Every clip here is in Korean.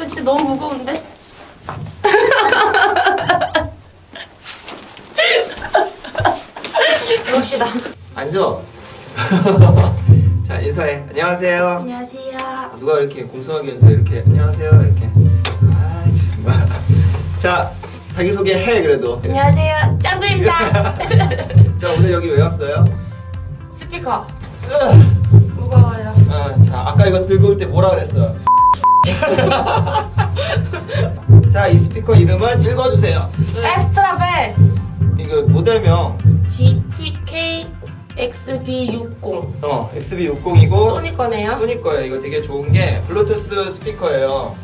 근데 진짜 너무 무거운데? 해봅시다. 앉아. 자 인사해. 안녕하세요. 안녕하세요. 누가 이렇게 공손하게 인사 이렇게 안녕하세요 이렇게. 아 정말. 자 자기 소개 해 그래도. 안녕하세요. 짱구입니다. 자 오늘 여기 왜 왔어요? 스피커. 으, 무거워요. 아, 자 아까 이거 들고 올 때 뭐라 그랬어? 자 이 스피커 이름은 읽어주세요. 엑스트라 베스. 이거 모델명 GTK XB60. 어 XB60이고 소니 거네요. 소니 거예요. 이거 되게 좋은 게 블루투스 스피커예요.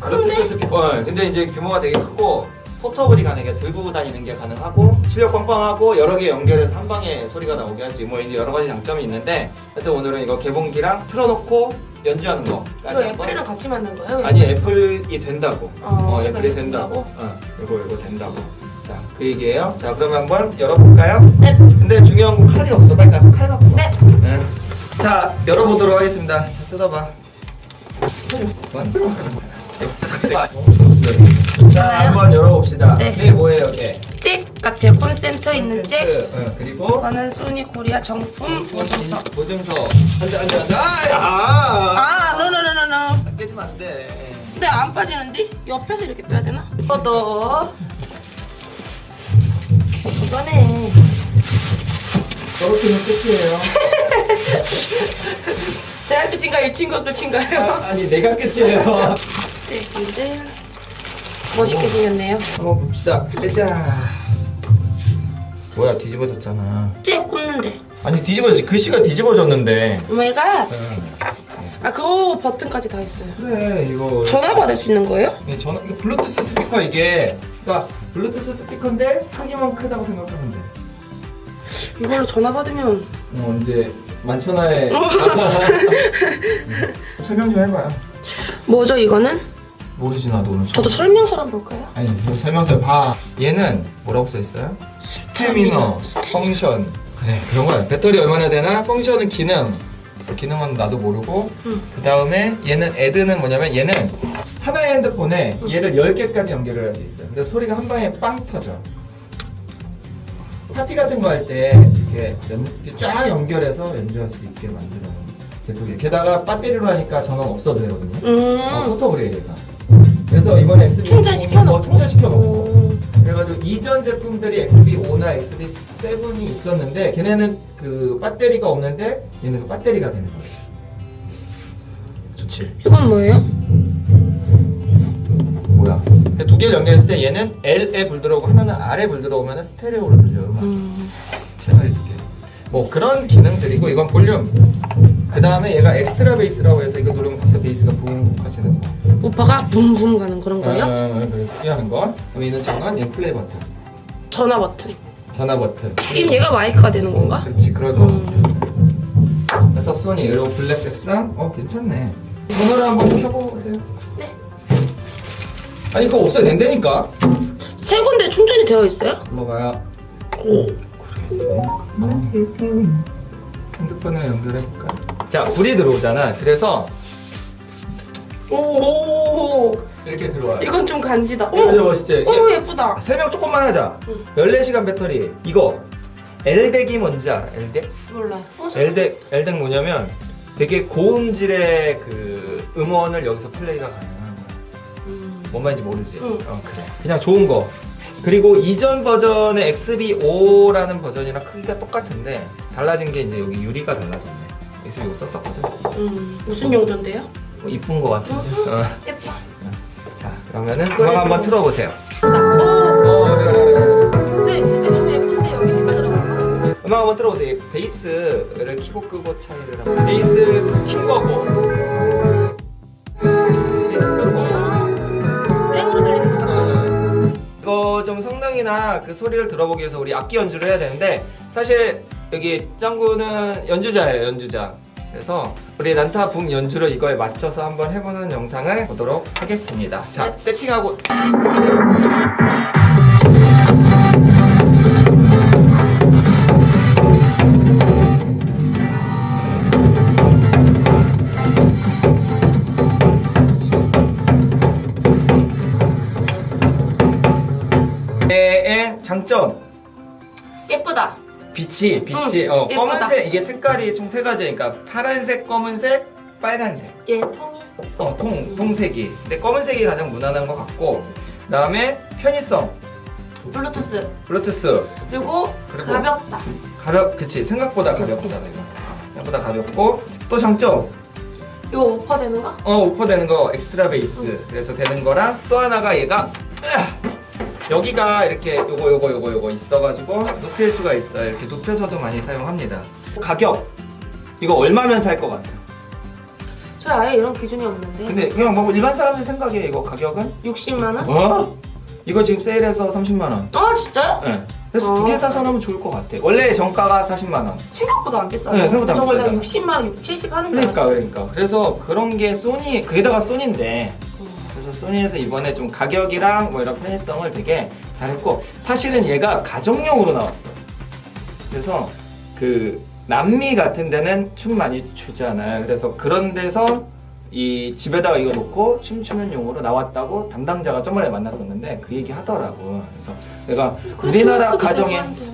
블루투스? 스피커. 어, 근데 이제 규모가 되게 크고 포터블이 가능해. 들고 다니는 게 가능하고 출력 빵빵하고 여러 개 연결해서 한 방에 소리가 나오게 하지. 뭐 이제 여러 가지 장점이 있는데 하여튼 오늘은 이거 개봉기랑 틀어놓고 연주하는 거까지 이거 한번. 애플이랑 같이 만든 거예요? 아니 애플이 된다고. 어, 어, 애플이 이거 된다고. 된다고? 어, 이거 이거 된다고. 자, 그 얘기예요. 자, 그러면 한번 열어볼까요? 네. 근데 중요한 건 칼이 없어. 빨리 가서 칼 갖고. 와. 네. 네. 자, 열어보도록 하겠습니다. 자, 뜯어봐. 자, 한번 열어봅시다. 네. 이게 뭐예요, 이게? 잭 같아요. 콘센터 있는 잭. 콘센트, 어, 그리고 이거는 소니 코리아 정품 보증서. 보증서. 앉아, 앉아, 앉아. 아, 아, 안 빠지는데? 옆에서 이렇게 떠야 되나? 뻗어. 이거네. 떨어뜨리면 끝이에요. 제가 끝인가요? 이 친구가 끝인가요? 아, 아니, 내가 끝이에요. 네, 근데 멋있게 생겼네요. 한번 봅시다. 자. 뭐야, 뒤집어졌잖아. 잭 꼽는데. 아니, 뒤집어졌지. 글씨가 뒤집어졌는데. 오마이갓. 아, 그거 버튼까지 다 있어요. 그래, 이거. 전화 받을 수 있는 거예요? 네, 전화, 이거 블루투스 스피커 이게. 그러니까 블루투스 스피커인데 크기만 크다고 생각하면 돼. 이걸로 전화 받으면 어, 이제 만천하에 설명 좀 해봐요. 뭐죠 이거는? 모르지 나도 오늘. 저도 설명서 한번 볼까요? 아니 뭐 설명서 봐. 얘는 뭐라고 써 있어요? 스태미너, 펑션. 그래 그런 거야. 배터리 얼마나 되나? 펑션은 기능. 기능은 나도 모르고. 음. 그 다음에 얘는 애드는 뭐냐면 얘는 하나의 핸드폰에 얘를 10개까지 연결을 할 수 있어요. 그래서 소리가 한 방에 빵 터져. 파티 같은 거 할 때 이렇게, 연- 이렇게 쫙 연결해서 연주할 수 있게 만드는 제품이에요. 게다가 배터리로 하니까 전원 없어도 되거든요. 음. 어, 포터블이에요, 얘가. 그래서 이번에 XB 충전시켜 놓고. 어, 충전시켜 놓고. 오. 그래가지고 이전 제품들이 XB5나 XB7이 있었는데 걔네는 그 배터리가 없는데 얘는 그 배터리가 되는 거지. 좋지. 이건 뭐예요? 뭐야? 두 개를 연결했을 때 얘는 L에 불 들어오고 하나는 R에 불 들어오면 스테레오로 들려 음악. 음. 채널이 두 개. 뭐 그런 기능들이고 이건 볼륨. 그 다음에 얘가 엑스트라 베이스라고 해서 이거 누르면 벌써 베이스가 붕 커지는 거. 우파가 붐붐 가는 그런 거예요? 아, 그래 특이한 거. 그럼 얘는 전원, 얘는 플레이 버튼. 전화 버튼. 전화 버튼. 지금 얘가 마이크가 되는 건가? 그렇지 그럴 거. 음. 그래서 소니 이런 블랙 색상 어 괜찮네. 전화를 한번 켜보세요. 네. 아니 그거 없어도 된다니까. 세 군데 충전이 되어 있어요? 불러봐요. 오. 그래야 되니까. 핸드폰에 연결해볼까? 자 불이 들어오잖아. 그래서 오. 이렇게 들어와요. 이건 좀 간지다. 오. 멋있지? 오 예쁘다. 설명 조금만 하자. 응. 14시간 배터리 이거 L덱이 뭔지 알아? L덱? 몰라요. 어, L덱 L덱 뭐냐면 되게 고음질의 그 음원을 여기서 플레이가 가능한 거야. 음. 뭔 말인지 모르지? 응. 어, 그래. 그냥 좋은 거. 그리고 이전 버전의 XB5라는 버전이랑 크기가 똑같은데 달라진 게 이제 여기 유리가 달라졌네. XB5 썼었거든. 음. 무슨 용도인데요? 뭐 이쁜 거 같은데. 음. 어. 예뻐. 자, 그러면은 음악 한번 틀어보세요. 오. 어, 그래, 그래, 그래. 네, 너무 예쁜데 여기 색깔 들어가. 음악 한번 틀어보세요. 이 베이스를 키고 끄고 차이를 하면 베이스 킨 거고. 베이스 끈 거고. 생으로 들리는 거 같아. 이거 좀 성능이나 그 소리를 들어보기 위해서 우리 악기 연주를 해야 되는데 사실 여기 짱구는 연주자예요 연주자 그래서 우리 난타 북 연주를 이거에 맞춰서 한번 해보는 영상을 보도록 하겠습니다. 자, 네. 세팅하고. 네, 의 장점. 예쁘다. 빛이 빛이 어, 예쁘다. 검은색 이게 색깔이 총 세 가지니까 파란색, 검은색, 빨간색. 얘 통이. 어, 통 통색이. 근데 검은색이 가장 무난한 것 같고 그다음에 편의성, 블루투스. 블루투스 그리고, 그리고- 가볍다. 가볍 그치 생각보다 가볍잖아 이거. 생각보다 가볍고 또 장점 이거 우퍼 되는 거? 어 오퍼 되는 거 엑스트라 베이스 그래서 되는 거랑 또 하나가 얘가 으아! 여기가 이렇게 요거 요거 요거 요거 있어가지고 높일 수가 있어요 이렇게 높여서도 많이 사용합니다 가격 이거 얼마면 살 것 같아 저 아예 이런 기준이 없는데. 근데 그냥 뭐 일반 사람들 생각에 이거 가격은 60만 원? 어? 이거 지금 세일해서 30만 원 아 진짜요? 네. 그래서 어. 두개 사서 놓으면 좋을 것 같아 원래 정가가 40만 원 생각보다 안 비싸. 네, 생각보다 안저 비싸잖아. 60만 원, 60, 70 하는 줄 그러니까. 그러니까 그래서 그런 게 소니 그게다가 소니인데 음. 그래서 소니에서 이번에 좀 가격이랑 뭐 이런 편의성을 되게 잘했고 사실은 얘가 가정용으로 나왔어. 그래서 그 남미 같은 데는 춤 많이 추잖아요. 그래서 그런 데서 이 집에다가 이거 놓고 춤추는 용으로 나왔다고 담당자가 저번에 만났었는데 그 얘기 하더라고. 그래서 내가 우리나라 가정에 한데.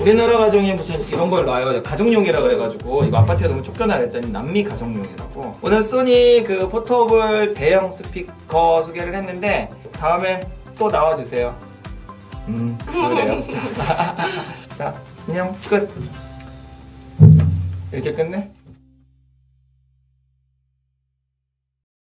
우리나라 가정에 무슨 이런 걸 놔요. 가정용이라 그래가지고 이거 아파트에 너무 쫓겨나 그랬더니 남미 가정용이라고. 오늘 소니 그 포터블 대형 스피커 소개를 했는데 다음에 또 나와주세요. 음 그래요. 자, 자 안녕 끝. 이렇게 끝내?